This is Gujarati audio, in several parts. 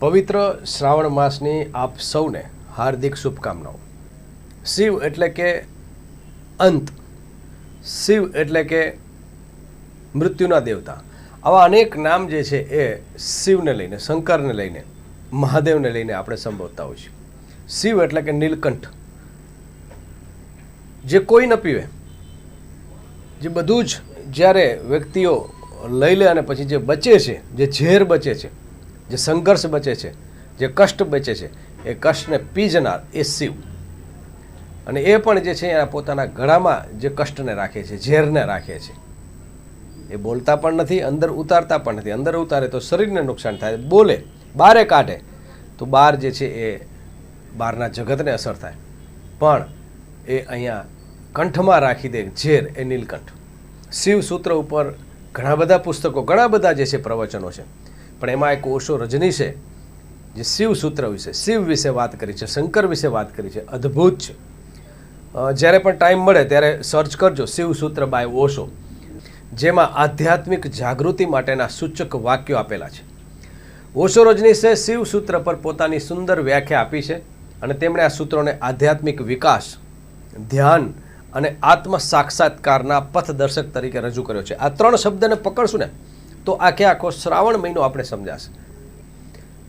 પવિત્ર શ્રાવણ માસની આપ સૌને હાર્દિક શુભકામનાઓ. શિવ એટલે કે અંત. શિવ એટલે કે મૃત્યુના દેવતા. આવા અનેક નામ જે છે એ શિવને લઈને, શંકરને લઈને, મહાદેવને લઈને આપણે સંબોધતા હોય છીએ. શિવ એટલે કે નીલકંઠ. જે કોઈ ન પીવે, જે બધું જ જ્યારે વ્યક્તિઓ લઈ લે અને પછી જે બચે છે, જે ઝેર બચે છે જે સંઘર્ષ બચે છે, જે કષ્ટ બચે છે, એ કષ્ટને પીજનાર એ શિવ. અને એ પણ જે છે, એના પોતાના ગળામાં જે કષ્ટને રાખે છે, ઝેરને રાખે છે. એ બોલતા પણ નથી, અંદર ઉતારતા પણ નથી. અંદર ઉતારે તો શરીરને નુકસાન થાય. બોલે, બારે કાઢે, તો બહાર જે છે, એ બહારના જગતને અસર થાય. પણ એ અહીંયા કંઠમાં રાખી દે, ઝેર, એ નીલકંઠ. શિવ સૂત્ર ઉપર ઘણા બધા પુસ્તકો, ઘણા બધા જે છે, પ્રવચનો છે. પણ એમાં એક ઓશો રજનીશે જે શિવ સૂત્ર વિશે, શિવ વિશે વાત કરી છે, શંકર વિશે વાત કરી છે, અદ્ભુત છે. જ્યારે પણ ટાઈમ મળે ત્યારે સર્ચ કરજો શિવ સૂત્ર બાય ઓશો, જેમાં આધ્યાત્મિક જાગૃતિ માટેના સૂચક વાક્યો આપેલા છે. ઓશો રજનીશે શિવ સૂત્ર પર પોતાની સુંદર વ્યાખ્યા આપી છે અને તેમણે આ સૂત્રોને આધ્યાત્મિક વિકાસ, ધ્યાન અને આત્મ સાક્ષાત્કારના પથદર્શક તરીકે રજૂ કર્યો છે. આ ત્રણ શબ્દને પકડશું ને તો આખે આખો શ્રાવણ મહિનો આપણે સમજાશે.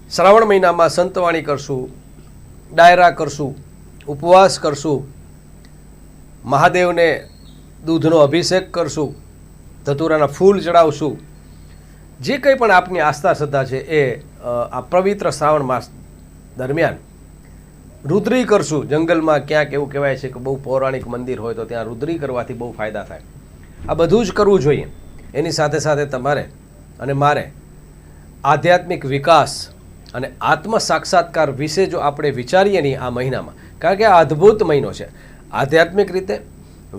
શ્રાવણ મહિનામાં સંતવાણી કરશું, ડાયરા કરશું, ઉપવાસ કરશું, મહાદેવને દૂધનો અભિષેક કરશું, ધતુરાના ફૂલ ચડાવશું. જે કંઈ પણ આપની આસ્થા શ્રદ્ધા છે એ આ પવિત્ર શ્રાવણ માસ દરમિયાન રુદ્રી કરશું. જંગલમાં ક્યાંક એવું કહેવાય છે કે બહુ પૌરાણિક મંદિર હોય તો ત્યાં રુદ્રી કરવાથી બહુ ફાયદા થાય. આ બધું જ કરવું જોઈએ. એની સાથે સાથે તમારે અને મારે આધ્યાત્મિક વિકાસ અને આત્મ સાક્ષાત્કાર વિશે જો આપણે વિચારીએ નહીં આ મહિનામાં, કારણ કે આ અદ્ભુત મહિનો છે. આધ્યાત્મિક રીતે,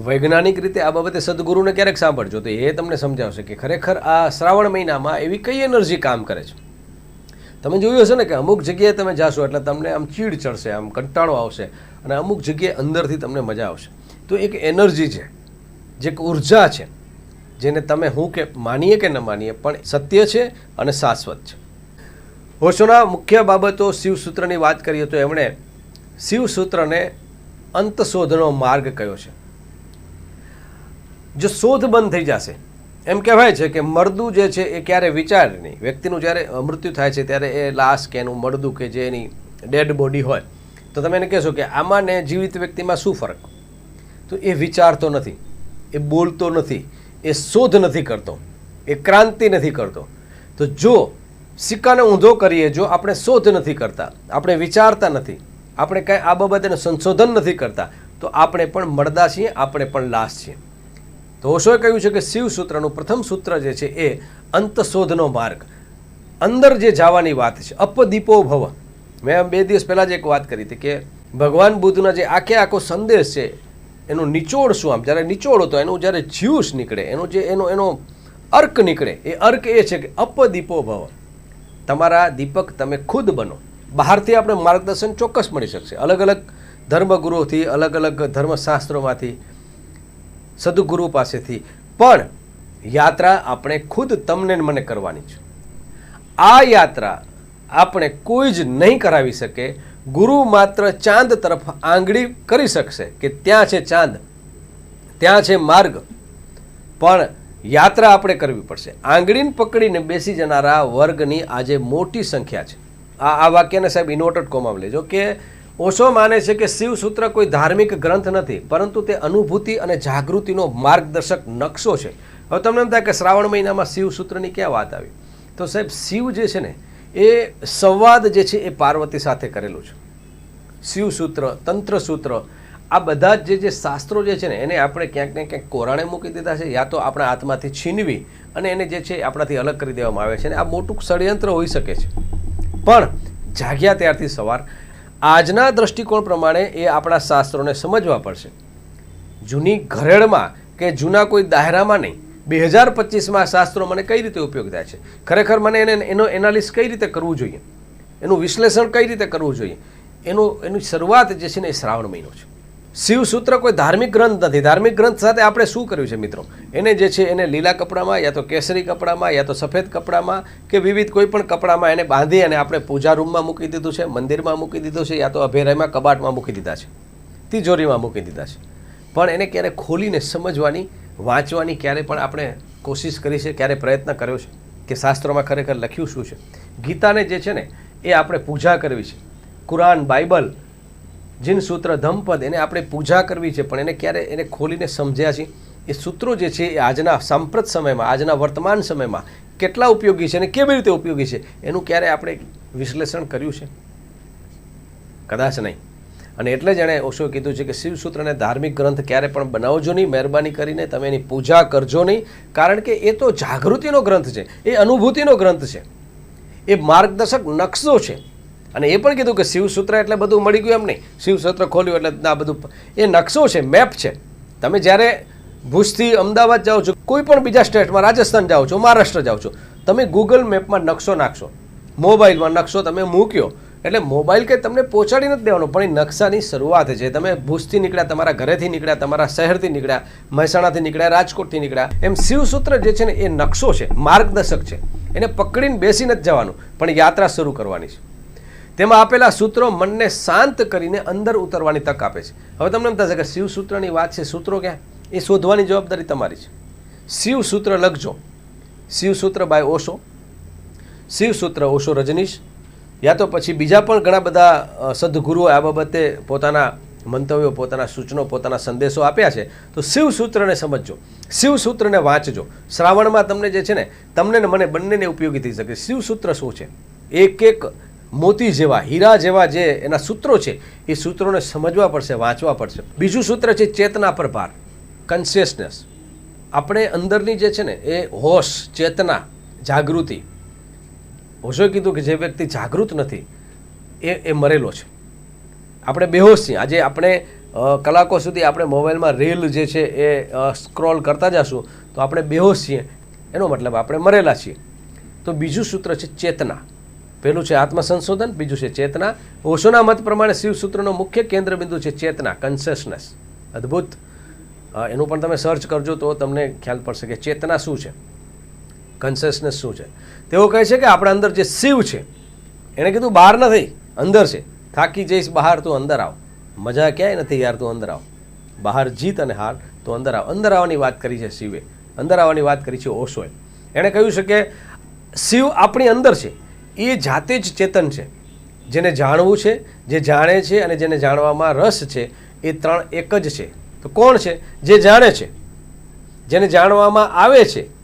વૈજ્ઞાનિક રીતે આ બાબતે સદગુરુને ક્યારેક સાંભળજો, તો એ તમને સમજાવશે કે ખરેખર આ શ્રાવણ મહિનામાં એવી કઈ એનર્જી કામ કરે છે. તમે જોયું હશે ને કે અમુક જગ્યાએ તમે જાશો એટલે તમને આમ ચીડ ચડશે, આમ કંટાળો આવશે અને અમુક જગ્યાએ અંદરથી તમને મજા આવશે. તો એક એનર્જી છે, જે એક ઊર્જા છે. જેને તમે હું કે માનીએ કે ન માનીએ, પણ સત્ય છે અને શાશ્વત છે. ઓશોના મુખ્ય બાબતો શિવસૂત્રની વાત કરીએ તો એમણે શિવસૂત્રને અંત શોધનો માર્ગ કયો છે. જો શોધ બંધ થઈ જશે, એમ કહેવાય છે કે મરદું જે છે એ ક્યારે વિચાર નહીં. વ્યક્તિનું જ્યારે મૃત્યુ થાય છે ત્યારે એ લાશ કે એનું મરદું કે જે એની ડેડ બોડી હોય, તો તમે એને કહેશો કે આમાં ને જીવિત વ્યક્તિમાં શું ફરક? તો એ વિચારતો નથી, એ બોલતો નથી એ શોધ નથી કરતો, એ ક્રાંતિ નથી કરતો. તો જો સિક્કાને ઊંધો કરીએ, જો આપણે શોધ નથી કરતા, આપણે વિચારતા નથી, આપણે કાંઈ આ બાબતેનું સંશોધન નથી કરતા, તો આપણે પણ મળદા છીએ, આપણે પણ લાશ છીએ. તો ઓશોએ કહ્યું છે કે શિવ સૂત્રનું પ્રથમ સૂત્ર જે છે એ અંતશોધનો માર્ગ. અંદર જે જવાની વાત છે, અપદીપો ભવ. મેં બે દિવસ પહેલાં જ એક વાત કરી હતી કે ભગવાન બુદ્ધના જે આખે આખો સંદેશ છે એનો નિચોડ શું આમ? જ્યારે નિચોડ હતો એનું જ્યારે જ્યુસ નીકળે, એનો જે એનો એનો અર્ક નીકળે, એ અર્ક એ છે કે અપદીપો ભવ. તમારા દીપક તમે ખુદ બનો. બહારથી આપણે માર્ગદર્શન ચોક્કસ મળી શકશે. અલગ અલગ ધર્મગુરુઓથી અલગ અલગ ધર્મશાસ્ત્રોમાંથી, સદગુરુ પાસેથી. પણ યાત્રા આપણે ખુદ તમને મને કરવાની છે. આ યાત્રા આપણે કોઈ જ નહીં કરાવી શકે ગુરુ માત્ર ચાંદ તરફ આંગળી કરી શકશે કે ત્યાં છે ચાંદ, ત્યાં છે માર્ગ. પણ યાત્રા આપણે કરવી પડશે. આંગળીને પકડીને બેસી જનારા વર્ગની આજે મોટી સંખ્યા છે. આ આ વાક્યને સાહેબ ઇન્વર્ટેડ કોમાં લેજો કે ઓશો માને છે કે શિવસૂત્ર કોઈ ધાર્મિક ગ્રંથ નથી, પરંતુ તે અનુભૂતિ અને જાગૃતિનો માર્ગદર્શક નકશો છે. હવે તમને એમ થાય કે શ્રાવણ મહિનામાં શિવસૂત્રની ક્યાં વાત આવી? તો સાહેબ શિવ જે છે ને એ સંવાદ જે છે એ પાર્વતી સાથે કરેલું છે. શિવસૂત્ર, તંત્રસૂત્ર, આ બધા જ જે શાસ્ત્રો જે છે ને, એને આપણે ક્યાંક ને ક્યાંક કોરાણે મૂકી દીધા છે, યા તો આપણા હાથમાંથી છીનવી અને એને જે છે આપણાથી અલગ કરી દેવામાં આવે છે અને આ મોટું ષડયંત્ર હોઈ શકે છે. પણ જાગ્યા ત્યારથી સવાર, આજના દ્રષ્ટિકોણ પ્રમાણે એ આપણા શાસ્ત્રોને સમજવા પડશે. જૂની ઘરેડમાં કે જૂના કોઈ દાયરામાં નહીં બે હજાર પચીસમાં શાસ્ત્રો મને કઈ રીતે ઉપયોગ થાય છે? ખરેખર મને એને એનો એનાલિસ કઈ રીતે કરવું જોઈએ? એનું વિશ્લેષણ કઈ રીતે કરવું જોઈએ? એનું, એની શરૂઆત જે છે ને એ શ્રાવણ મહિનો છે. શિવસૂત્ર કોઈ ધાર્મિક ગ્રંથ નથી. ધાર્મિક ગ્રંથ સાથે આપણે શું કર્યું છે મિત્રો? એને જે છે એને લીલા કપડામાં યા તો કેસરી કપડામાં યા તો સફેદ કપડામાં કે વિવિધ કોઈ પણ કપડામાં એને બાંધી અને આપણે પૂજા રૂમમાં મૂકી દીધું છે, મંદિરમાં મૂકી દીધું છે, યા તો અભેરાયમાં કબાટમાં મૂકી દીધા છે, તિજોરીમાં મૂકી દીધા છે. પણ એને ક્યારે ખોલીને સમજવાની વાંચવાની ક્યારે પણ આપણે કોશિશ કરી છે, ક્યારે પ્રયત્ન કર્યો છે, કે શાસ્ત્રોમાં ખરેખર લખ્યું શું છે. ગીતાને જે છે ને, એ આપણે પૂજા કરવી છે. કુરાન, બાઇબલ, જીન સૂત્ર, ધમપદ, એને આપણે પૂજા કરવી છે, પણ એને ક્યારે એને ખોલીને સમજ્યા છે એ સૂત્રો જે છે, એ આજના સાંપ્રત સમયમાં, આજના વર્તમાન સમયમાં કેટલા ઉપયોગી છે અને કેવી રીતે ઉપયોગી છે, એનું ક્યારે આપણે વિશ્લેષણ કર્યું છે? કદાચ નહીં. અને એટલે જ એણે ઓશો કીધું છે કે શિવસૂત્રને ધાર્મિક ગ્રંથ ક્યારે પણ બનાવજો નહીં, મહેરબાની કરીને તમે એની પૂજા કરજો નહીં, કારણ કે એ તો જાગૃતિનો ગ્રંથ છે, એ અનુભૂતિનો ગ્રંથ છે, એ માર્ગદર્શક નકશો છે. અને એ પણ કીધું કે શિવસૂત્ર એટલે બધું મળી ગયું એમ નહીં, શિવસૂત્ર ખોલ્યું એટલે આ બધું એ નકશો છે, મેપ છે. તમે જ્યારે ભુજથી અમદાવાદ જાઓ છો, કોઈ પણ બીજા સ્ટેટમાં, રાજસ્થાન જાઓ છો, મહારાષ્ટ્ર જાઓ છો, તમે ગૂગલ મેપમાં નકશો નાખશો, મોબાઈલમાં નકશો તમે મૂક્યો એટલે મોબાઈલ કે તમને પહોંચાડી નથી દેવાનો, પણ એ નકશાની શરૂઆત છે. તમે ભુજથી નીકળ્યા, તમારા ઘરેથી નીકળ્યા, તમારા શહેરથી નીકળ્યા, મહેસાણાથી નીકળ્યા, રાજકોટથી નીકળ્યા, એમ શિવસૂત્ર જે છે ને, એ નકશો છે, માર્ગદર્શક છે. એને પકડીને બેસી નથી જવાનું, પણ યાત્રા શરૂ કરવાની છે. તેમાં આપેલા સૂત્રો મનને શાંત કરીને અંદર ઉતરવાની તક આપે છે. હવે તમને એમ થશે કે શિવસૂત્રની વાત છે, સૂત્રો ક્યાં? એ શોધવાની જવાબદારી તમારી છે. શિવસૂત્ર લખજો. શિવસૂત્ર બાય ઓશો શિવસૂત્ર ઓશો રજનીશ યા તો પછી બીજા પણ ઘણા બધા સદગુરુઓ આ બાબતે પોતાના મંતવ્યો, પોતાના સૂચનો, પોતાના સંદેશો આપ્યા છે. તો શિવસૂત્રને સમજજો. શિવસૂત્રને વાંચજો. શ્રાવણમાં તમને જે છે ને, તમને ને મને બંનેને ઉપયોગી થઈ શકે. શિવસૂત્ર શું છે? એક એક મોતી જેવા, હીરા જેવા જે એના સૂત્રો છે, એ સૂત્રોને સમજવા પડશે, વાંચવા પડશે. બીજું સૂત્ર છે ચેતના પર ભાર. કન્શિયસનેસ આપણે અંદરની જે છે ને, એ હોશ, ચેતના, જાગૃતિ ઓશોએ કીધું કે જે વ્યક્તિ જાગૃત નથી, એ એ મરેલો છે. આપણે બેહોશ છીએ. આજે આપણે કલાકો સુધી આપણે મોબાઈલમાં રીલ જે છે એ સ્ક્રોલ કરતા જશું, તો આપણે બેહોશ છીએ. એનો મતલબ આપણે મરેલા છીએ. તો બીજું સૂત્ર છે ચેતના. પહેલું છે આત્મસંશોધન, બીજું છે ચેતના. ઓશોના મત પ્રમાણે શિવસૂત્રનો મુખ્ય કેન્દ્રબિંદુ છે ચેતના કન્શિયસનેસ અદ્ભુત. એનું પણ તમે સર્ચ કરજો તો તમને ખ્યાલ પડશે કે ચેતના શું છે. કન્શિયસનેસ શું છે? તેઓ કહે છે કે આપણા અંદર જે શિવ છે, એણે કીધું બહાર નથી, અંદર છે. થાકી જઈશ બહાર, તું અંદર આવ. મજા ક્યાંય નથી યાર, તું અંદર આવ. બહાર જીત અને હાર, તો અંદર આવ. અંદર આવવાની વાત કરી છે શિવે. અંદર આવવાની વાત કરી છે ઓશોએ. એણે કહ્યું છે કે શિવ આપણી અંદર છે. એ જાતે જ ચેતન છે. જેને જાણવું છે, જે જાણે છે અને જેને જાણવામાં રસ છે, એ ત્રણ એક જ છે. તો કોણ છે? જે જાણે છે. જેને જાણવામાં આવે છે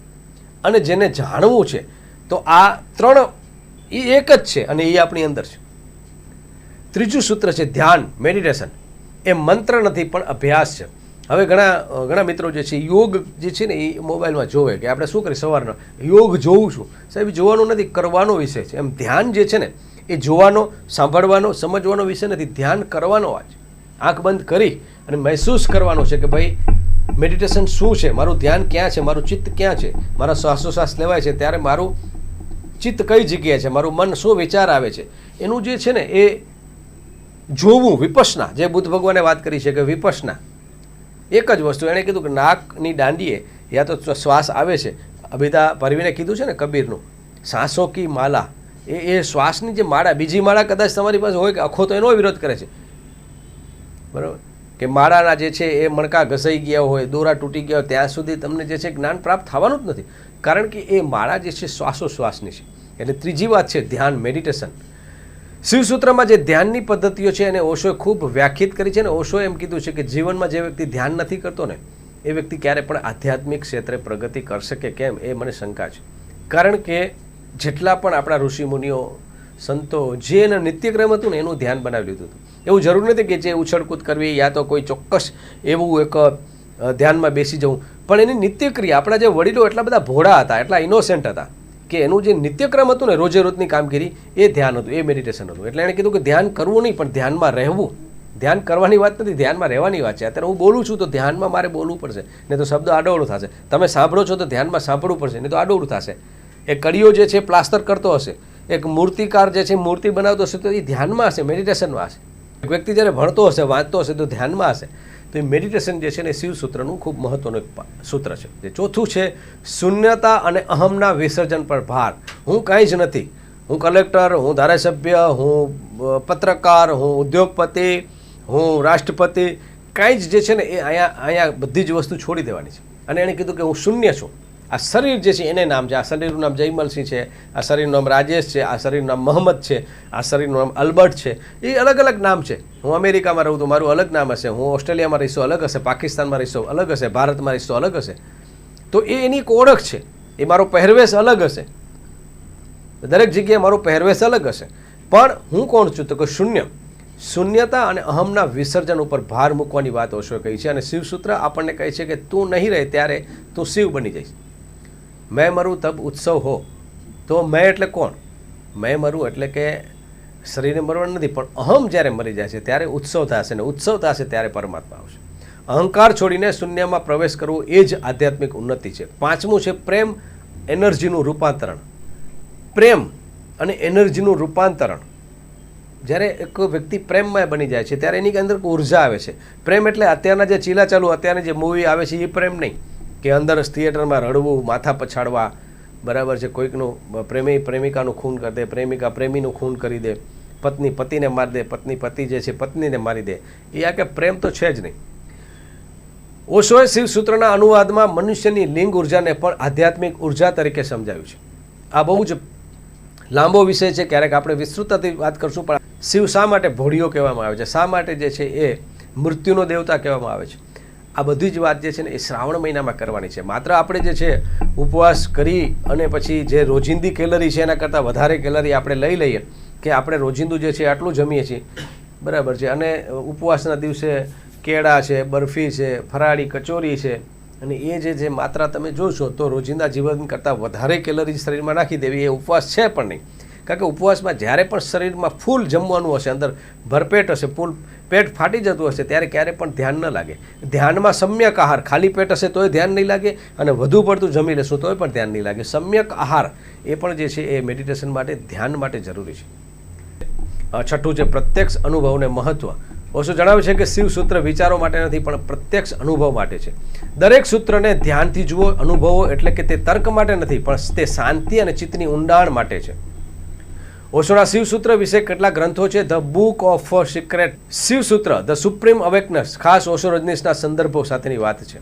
અને જેને જાણવું છે, તો આ ત્રણ એ એક જ છે અને એ આપણી અંદર છે. ત્રીજું સૂત્ર છે ધ્યાન મેડિટેશન એ મંત્ર નથી, પણ અભ્યાસ છે. હવે ઘણા ઘણા મિત્રો જે છે યોગ જે છે ને એ મોબાઈલમાં જોવે કે આપણે શું કરીએ સવારના? યોગ જોઉં છું. સાહેબ જોવાનું નથી, કરવાનો વિષય છે. એમ ધ્યાન જે છે ને, એ જોવાનો, સાંભળવાનો, સમજવાનો વિષય નથી. ધ્યાન કરવાનો આજ આંખ બંધ કરી અને મહેસૂસ કરવાનો છે કે ભાઈ મેડિટેશન શું છે? મારું ધ્યાન ક્યાં છે? મારું ચિત્ત ક્યાં છે? મારા શ્વાસોશ્વાસ લેવાય છે? ત્યારે મારું ચિત્ત કઈ જગ્યાએ છે? મારું મન શું વિચાર આવે છે? એનું જે છે ને, એ જોવું, વિપસના. જે બુદ્ધ ભગવાને વાત કરી છે કે વિપસના. એક જ વસ્તુ. એણે કીધું કે નાકની દાંડીએ યા તો શ્વાસ આવે છે. અભિતા પરવીને કીધું છે ને કબીરનું, સાસો કી માલા. એ એ શ્વાસની જે માળા, બીજી માળા કદાચ તમારી પાસે હોય કે અખો તો એનો વિરોધ કરે છે. બરાબર? કે માળાના જે છે એ મણકા ઘસાઈ ગયા હોય, દોરા તૂટી ગયા હોય, ત્યાં સુધી તમને જે છે જ્ઞાન પ્રાપ્ત થવાનું જ નથી. કારણ કે એ માળા જે છે શ્વાસોશ્વાસની છે. એટલે ત્રીજી વાત છે ધ્યાન મેડિટેશન શિવસૂત્રમાં જે ધ્યાનની પદ્ધતિઓ છે એને ઓશોએ ખૂબ વ્યાખ્યિત કરી છે અને ઓશોએ એમ કીધું છે કે જીવનમાં જે વ્યક્તિ ધ્યાન નથી કરતો ને, એ વ્યક્તિ ક્યારે પણ આધ્યાત્મિક ક્ષેત્રે પ્રગતિ કરશે કે કેમ? એ મને શંકા છે. કારણ કે જેટલા પણ આપણા ઋષિમુનિઓ સંતો જે એના નિત્યક્રમ હતું ને એનું ધ્યાન બનાવી લીધું હતું. એવું જરૂર નથી કે જે ઉછળકૂદ કરવી યા તો કોઈ ચોક્કસ એવું એક ધ્યાનમાં બેસી જવું. પણ એની નિત્યક્રિયા, આપણા જે વડીલો એટલા બધા ભોળા હતા, એટલા ઇનોસેન્ટ હતા, કે એનું જે નિત્યક્રમ હતું ને રોજે રોજની કામગીરી, એ ધ્યાન હતું, એ મેડિટેશન હતું. એટલે એણે કીધું કે ધ્યાન કરવું નહીં, પણ ધ્યાનમાં રહેવું. ધ્યાન કરવાની વાત નથી, ધ્યાનમાં રહેવાની વાત છે. અત્યારે હું બોલું છું તો ધ્યાનમાં મારે બોલવું પડશે, નહીં તો શબ્દ આડોવડું થશે. તમે સાંભળો છો તો ધ્યાનમાં સાંભળવું પડશે, નહીં તો આડોવડું થશે. એ કડીઓ જે છે પ્લાસ્ટર કરતો હશે. એક મૂર્તિકાર જે છે મૂર્તિ બનાવતો હશે તો એ ધ્યાનમાં હશે મેડિટેશનમાં હશે. એક વ્યક્તિ જ્યારે ભણતો હશે, વાંચતો હશે, તો ધ્યાનમાં હશે. તો એ મેડિટેશન જે છે ને શિવસૂત્રનું શિવ સૂત્રનું ખૂબ મહત્વનું એક સૂત્ર છે. જે ચોથું છે, શૂન્યતા અને અહમના વિસર્જન પર ભાર. હું કાંઈ જ નથી. હું કલેક્ટર, હું ધારાસભ્ય, હું પત્રકાર, હું ઉદ્યોગપતિ, હું રાષ્ટ્રપતિ. કાંઈ જ જે છે ને, એ અહીંયા અહીંયા બધી જ વસ્તુ છોડી દેવાની છે. અને એણે કીધું કે હું શૂન્ય છું. આ શરીર જે છે, એને નામ છે. આ શરીરનું નામ જયમલસિંહ છે. આ શરીરનું નામ રાજેશ છે. આ શરીરનું નામ મોહમ્મદ છે. આ શરીરનું નામ અલ્બર્ટ છે. એ અલગ અલગ નામ છે. હું અમેરિકામાં રહું તો મારું અલગ નામ હશે. હું ઓસ્ટ્રેલિયામાં રહીશું અલગ હશે. પાકિસ્તાનમાં રહીશું અલગ હશે. ભારતમાં રહીશું અલગ હશે. તો એ એની એક ઓળખ છે. એ મારો પહેરવેશ અલગ હશે. દરેક જગ્યાએ મારો પહેરવેશ અલગ હશે. પણ હું કોણ છું તો કે શૂન્ય. શૂન્યતા અને અહમના વિસર્જન ઉપર ભાર મૂકવાની વાત ઓશો કહી છે અને શિવસૂત્ર આપણને કહે છે કે તું નહીં રહે ત્યારે તું શિવ બની જઈશ. મેં મરું તબ ઉત્સવ હો, તો મેં એટલે કોણ? મેં મરું એટલે કે શરીરને મરવાનું નથી, પણ અહમ જ્યારે મરી જાય છે ત્યારે ઉત્સવ થશે ને ઉત્સવ થશે ત્યારે પરમાત્મા આવશે. અહંકાર છોડીને શૂન્યમાં પ્રવેશ કરવો એ જ આધ્યાત્મિક ઉન્નતિ છે. પાંચમું છે પ્રેમ, એનર્જીનું રૂપાંતરણ. પ્રેમ અને એનર્જીનું રૂપાંતરણ. જ્યારે એક વ્યક્તિ પ્રેમમાં બની જાય છે ત્યારે એની અંદર ઊર્જા આવે છે. પ્રેમ એટલે અત્યારના જે ચીલા ચાલુ, અત્યારની જે મૂવી આવે છે, એ પ્રેમ નહીં. કે અંદર થિયેટરમાં રડવું, માથા પછાડવા, બરાબર છે, કોઈકનું પ્રેમી, પ્રેમિકાનું ખૂન કરી દે, પ્રેમિકા, પ્રેમીનું ખૂન કરી દે, પત્ની, પતિને મારી દે, પત્ની, પતિ જે છે, પત્નીને મારી દે. એ આ કે પ્રેમ તો છે જ નહીં. ઓશોએ શિવસૂત્રના અનુવાદમાં મનુષ્યની લિંગ ઉર્જાને પણ આધ્યાત્મિક ઊર્જા તરીકે સમજાવ્યું છે. આ બહુ જ લાંબો વિષય છે, ક્યારેક આપણે વિસ્તૃતથી વાત કરશું, પણ શિવ શા માટે ભોળિયો કહેવામાં આવે છે? શા માટે જે છે એ મૃત્યુનો દેવતા કહેવામાં આવે છે? આ બધી જ વાત જે છે ને એ શ્રાવણ મહિનામાં કરવાની છે. માત્ર આપણે જે છે ઉપવાસ કરી અને પછી જે રોજિંદી કેલરી છે એના કરતાં વધારે કેલરી આપણે લઈ લઈએ કે આપણે રોજિંદુ જે છે આટલું જમીએ છીએ. બરાબર છે. અને ઉપવાસના દિવસે કેળા છે, બરફી છે, ફરાળી, કચોરી છે અને એ જે જે માત્રા તમે જોશો તો રોજિંદા જીવન કરતાં વધારે કેલરી શરીરમાં નાખી દેવી એ ઉપવાસ છે પણ નહીં. કારણ કે ઉપવાસમાં જ્યારે પણ શરીરમાં ફૂલ જમવાનું હશે, અંદર ભરપેટ હશે, ફૂલ પેટ ફાટી જતું હશે ત્યારે ક્યારે પણ ધ્યાન ન લાગે. ધ્યાનમાં સમ્યક આહાર. ખાલી પેટ હશે તોય ધ્યાન નહીં લાગે અને વધુ પડતું જમી લેશું તોય પણ ધ્યાન નહીં લાગે. સમ્યક આહાર એ પણ જે છે એ મેડિટેશન માટે, ધ્યાન માટે જરૂરી છે. છઠ્ઠું છે પ્રત્યક્ષ અનુભવને મહત્વ. ઓશો જણાવે છે કે શિવ સૂત્ર વિચારો માટે નથી, પણ પ્રત્યક્ષ અનુભવ માટે છે. દરેક સૂત્રને ધ્યાનથી જુઓ, અનુભવો એટલે કે તે તર્ક માટે નથી, પણ તે શાંતિ અને ચિત્તની ઊંડાણ માટે છે. ઓશોના શિવસૂત્ર વિશે કેટલા ગ્રંથો છે? The book of secret Shivsutra the supreme awakeness ખાસ ઓશો રજનીશના સંદર્ભો સાથેની વાત છે.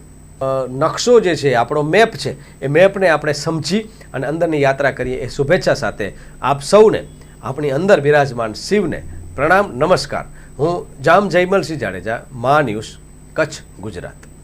નકશો જે છે, આપણો મેપ છે, એ મેપને આપણે સમજી અને અંદરની યાત્રા કરીએ એ શુભેચ્છા સાથે આપ સૌને, આપણી અંદર બિરાજમાન શિવને પ્રણામ, નમસ્કાર. હું જામ જયમલસિંહ જાડેજા, મા ન્યૂઝ, કચ્છ, ગુજરાત.